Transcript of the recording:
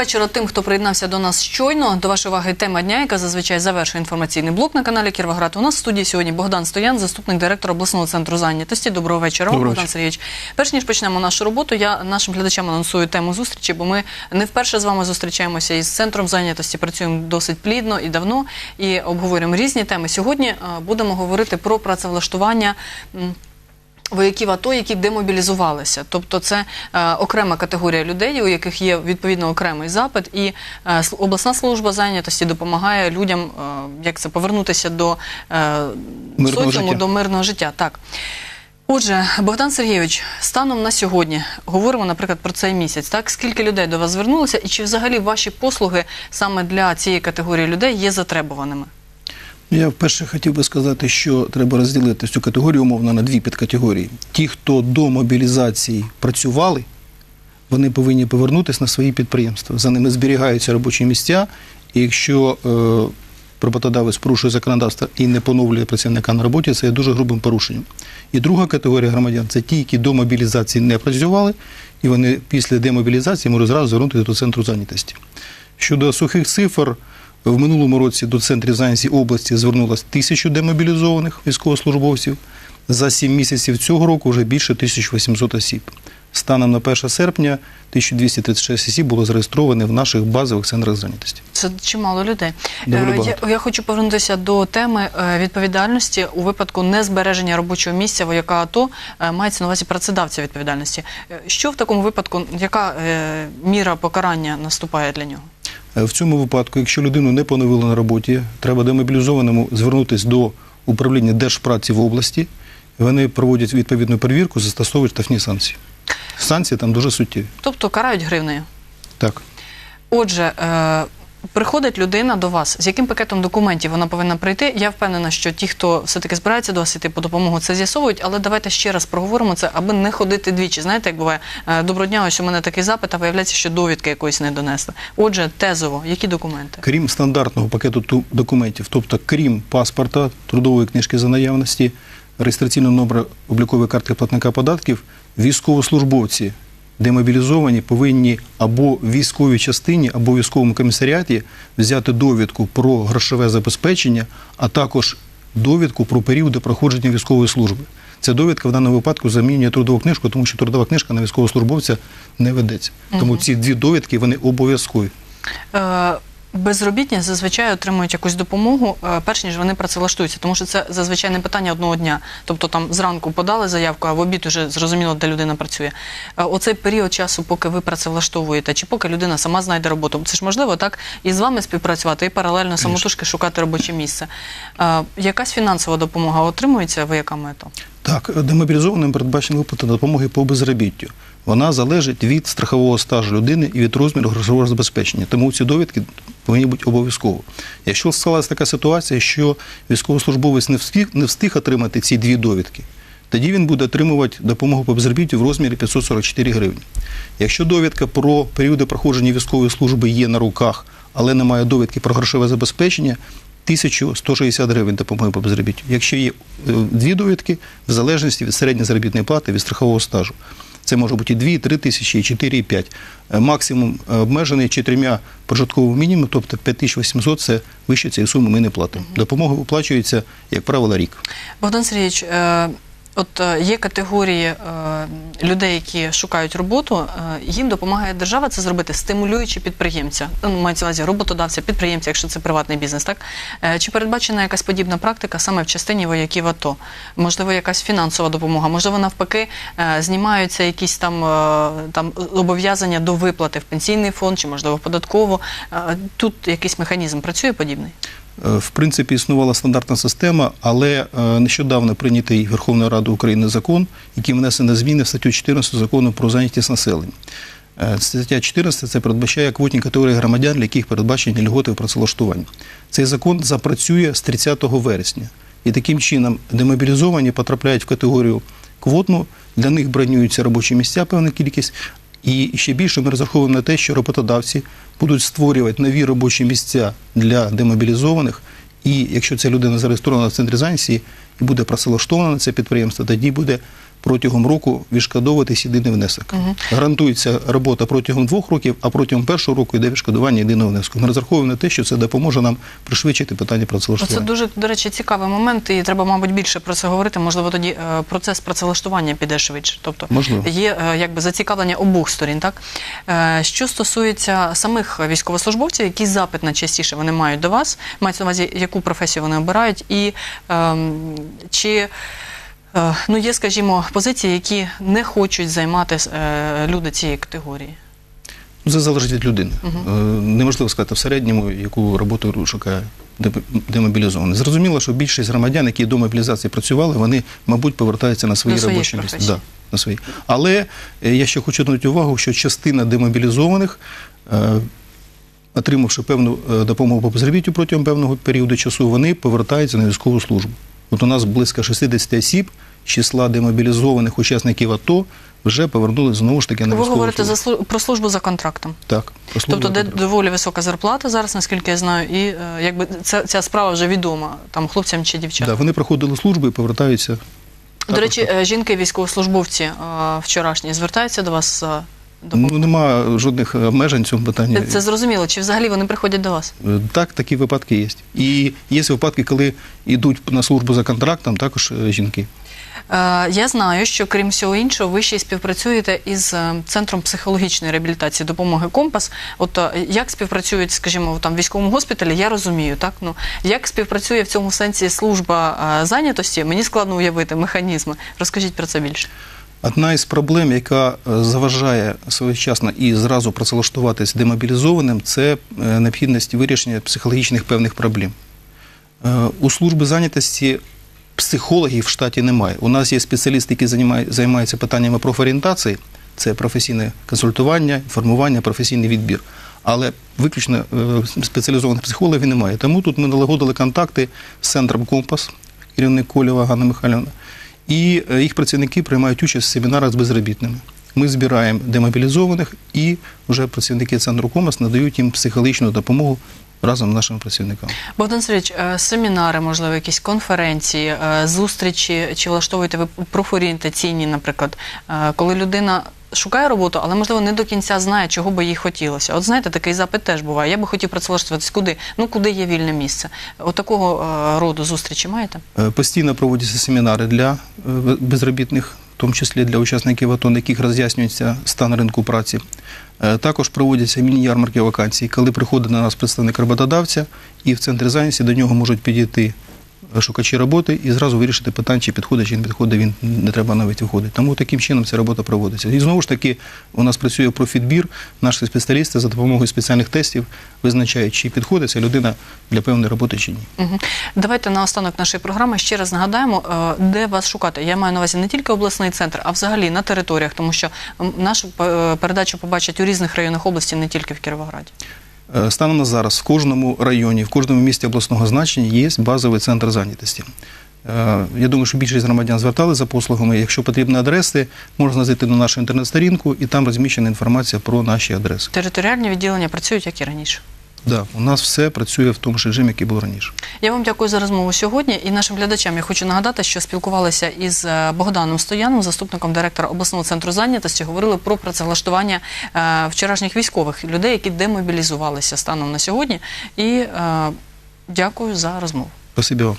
вечора тим, хто приєднався до нас щойно. До вашої уваги тема дня, яка зазвичай завершує інформаційний блок на каналі Кіровоград. У нас в студії сьогодні Богдан Стоян, заступник директора обласного центру зайнятості. Доброго вечора, Доброго Богдан. Сергійович. Перш ніж почнемо нашу роботу, я нашим глядачам анонсую тему зустрічі, бо ми не вперше з вами зустрічаємося із центром зайнятості. Працюємо досить плідно і давно і обговорюємо різні теми. Сьогодні е, будемо говорити про працевлаштування. Вояків АТО, які демобілізувалися, тобто це е, окрема категорія людей, у яких є відповідно окремий запит, і е, обласна служба зайнятості допомагає людям, е, як це повернутися до е, Мирного соціуму, життя. до мирного життя. Так. Отже, Богдан Сергійович, станом на сьогодні говоримо, наприклад, про цей місяць. Так скільки людей до вас звернулося, і чи взагалі ваші послуги саме для цієї категорії людей є затребуваними? Я вперше хотів би сказати, що треба розділити цю категорію умовно на дві підкатегорії. Ті, хто до мобілізації працювали, вони повинні повернутися на свої підприємства. За ними зберігаються робочі місця, і якщо е, роботодавець порушує законодавство і не поновлює працівника на роботі, це є дуже грубим порушенням. І друга категорія громадян це ті, які до мобілізації не працювали, і вони після демобілізації можуть зразу звернутися до центру зайнятості. Щодо сухих цифр, в минулому році до центрів зайнятості області звернулось тисячу демобілізованих військовослужбовців. За 7 місяців цього року вже більше 1800 осіб. Станом на 1 серпня 1236 осіб було зареєстровано в наших базових центрах зайнятості. Це чимало людей. Доволі Е, я, я хочу повернутися до теми е, відповідальності у випадку незбереження робочого місця вояка АТО. Е, Мається на увазі працедавця відповідальності. Е, Що в такому випадку, яка е, міра покарання наступає для нього? Е, В цьому випадку, якщо людину не поновили на роботі, треба демобілізованому звернутися до управління Держпраці в області. Вони проводять відповідну перевірку, застосовують штрафні санкції. Санкції там дуже суттєві. Тобто карають гривнею. Так. Отже, е, приходить людина до вас. З яким пакетом документів вона повинна прийти? Я впевнена, що ті, хто все-таки збирається до вас іти по допомогу, це з'ясовують, але давайте ще раз проговоримо це, аби не ходити двічі. Знаєте, як буває, е, доброго дня, ось у мене такий запит, а виявляється, що довідки якоїсь не донесли. Отже, тезово, які документи? Крім стандартного пакету ту- документів, тобто крім паспорта, трудової книжки за наявності, реєстраційного номера облікової картки платника податків, військовослужбовці демобілізовані повинні або в військовій частині, або в військовому комісаріаті взяти довідку про грошове забезпечення, а також довідку про періоди проходження військової служби. Ця довідка в даному випадку замінює трудову книжку, тому що трудова книжка на військовослужбовця не ведеться. Тому ці дві довідки вони обов'язкові. Безробітні зазвичай отримують якусь допомогу, е, перш ніж вони працевлаштуються, тому що це зазвичай не питання одного дня. Тобто там зранку подали заявку, а в обід уже зрозуміло, де людина працює. Е, Оцей період часу, поки ви працевлаштовуєте, чи поки людина сама знайде роботу, це ж можливо так і з вами співпрацювати, і паралельно самотужки шукати робоче місце. Е, Якась фінансова допомога отримується вояками АТО? Так, демобілізованим передбачена виплата допомоги по безробіттю. Вона залежить від страхового стажу людини і від розміру грошового забезпечення. Тому ці довідки повинні бути обов'язково. Якщо склалася така ситуація, що військовослужбовець не встиг, не встиг отримати ці дві довідки, тоді він буде отримувати допомогу по безробіттю в розмірі 544 гривні. Якщо довідка про періоди проходження військової служби є на руках, але немає довідки про грошове забезпечення, 1160 гривень допомоги по безробіттю. Якщо є е, дві довідки, в залежності від середньої заробітної плати, від страхового стажу. Це може бути і 2, 3 тисячі, і 4, і 5. Е, Максимум е, обмежений чотирма прожитковими мінімумами, тобто 5800 – це вище цієї суми ми не платимо. Допомога виплачується, як правило, рік. Богдан Сергійович, е, от е, є категорії е, людей, які шукають роботу, е, їм допомагає держава це зробити, стимулюючи підприємця. Ну, мається увазі роботодавця, підприємця, якщо це приватний бізнес, так? Чи передбачена якась подібна практика саме в частині вояків АТО? Можливо, якась фінансова допомога, можливо, навпаки, знімаються якісь там, там зобов'язання до виплати в пенсійний фонд, чи можливо в податкову. Тут якийсь механізм працює подібний? Е, В принципі, існувала стандартна система, але е, нещодавно прийнятий Верховною Радою України закон, який внесено зміни в статтю 14 закону про зайнятість населення. Е, Стаття 14 це передбачає квотні категорії громадян, для яких передбачені льготи в працевлаштуванні. Цей закон запрацює з 30 вересня. І таким чином демобілізовані потрапляють в категорію квотну, для них бронюються робочі місця, певна кількість. І ще більше ми розраховуємо на те, що роботодавці будуть створювати нові робочі місця для демобілізованих. І якщо ця людина зареєстрована в центрі зайнятості і буде працевлаштована на це підприємство, тоді буде протягом року відшкодовуватись єдиний внесок. Гарантується робота протягом двох років, а протягом першого року йде відшкодування єдиного внеску. Ми розраховуємо на те, що це допоможе нам пришвидшити питання Це дуже, до речі, цікавий момент, і треба, мабуть, більше про це говорити. Можливо, тоді е, процес працевлаштування піде швидше. Тобто Можливо. є е, якби зацікавлення обох сторін. Так Е, що стосується самих військовослужбовців, який запит найчастіше вони мають до вас, мається на увазі, яку професію вони обирають, і ем, чи. е, Ну, є, скажімо, позиції, які не хочуть займати е, люди цієї категорії. Це залежить від людини. Е, Неможливо сказати в середньому, яку роботу шукає демобілізований. Зрозуміло, що більшість громадян, які до мобілізації працювали, вони, мабуть, повертаються на свої робочі місця. Да, на свої. Але я ще хочу звернути увагу, що частина демобілізованих, отримавши певну допомогу по безробіттю протягом певного періоду часу, вони повертаються на військову службу. От у нас близько 60 осіб числа демобілізованих учасників АТО вже повернули знову ж таки на Ви військову говорите службу. за слу- про службу за контрактом. Так, про службу Тобто, де контрактом. доволі висока зарплата зараз, наскільки я знаю, і е, якби ця, ця справа вже відома там хлопцям чи Да, дівчатам. вони проходили службу і повертаються. До речі, е, жінки військовослужбовці е, вчорашні звертаються до вас за допомогою? Ну, нема жодних обмежень в цьому питанні. Це, це зрозуміло. Чи взагалі вони приходять до вас? Е, Так, такі випадки є. І є випадки, коли йдуть на службу за контрактом, також е, жінки. Е, Я знаю, що крім всього іншого, ви ще й співпрацюєте із центром психологічної реабілітації допомоги Компас. От як співпрацюють, скажімо, там в військовому госпіталі, я розумію, так ну як співпрацює в цьому сенсі служба зайнятості, мені складно уявити механізми. Розкажіть про це більше. Одна із проблем, яка е, заважає своєчасно і зразу працевлаштуватись демобілізованим, це е, необхідність вирішення психологічних певних проблем. Е, У служби зайнятості психологів в штаті немає. У нас є спеціалісти, які займаються питаннями профорієнтації, це професійне консультування, інформування, професійний відбір. Але виключно спеціалізованих психологів немає. Тому тут ми налагодили контакти з центром Компас, керівник Колєва Ганна Михайлівна, і е, їх працівники приймають участь в семінарах з безробітними. Ми збираємо демобілізованих, і вже працівники центру Комас надають їм психологічну допомогу разом з нашими працівниками. Богдан Сергійович, е, семінари, можливо, якісь конференції, е, зустрічі, чи влаштовуєте ви профорієнтаційні, наприклад, коли людина шукає роботу, але можливо не до кінця знає, чого би їй хотілося. От знаєте, такий запит теж буває. Я би хотів працевлаштуватись куди? Ну куди є вільне місце? От такого е, роду зустрічі маєте? Е, Постійно проводяться семінари для е, безробітних, в тому числі для учасників АТО, на яких роз'яснюється стан ринку праці. Е, Також проводяться міні-ярмарки вакансій, коли приходить на нас представник роботодавця, і в центрі зайнятості до нього можуть підійти шукачі роботи і зразу вирішити питання, чи підходить, чи не підходить, він не треба навіть виходити. Тому таким чином ця робота проводиться. І знову ж таки, у нас працює профідбір, наші спеціалісти за допомогою спеціальних тестів визначають, чи підходить ця людина для певної роботи чи ні. Угу. Давайте на останок нашої програми ще раз нагадаємо, е, де вас шукати. Я маю на увазі не тільки обласний центр, а взагалі на територіях, тому що нашу е, передачу побачать у різних районах області, не тільки в Кіровограді. Е, Станом на зараз в кожному районі, в кожному місті обласного значення є базовий центр зайнятості. Е, Я думаю, що більшість громадян звертали за послугами. Якщо потрібні адреси, можна зайти на нашу інтернет-сторінку, і там розміщена інформація про наші адреси. Територіальні відділення працюють як і раніше. Да, у нас все працює в тому ж режимі, який був раніше. Я вам дякую за розмову сьогодні. І нашим глядачам я хочу нагадати, що спілкувалися із е, Богданом Стояном, заступником директора обласного центру зайнятості. Говорили про працевлаштування е, вчорашніх військових людей, які демобілізувалися станом на сьогодні. І е, дякую за розмову. Спасибі вам.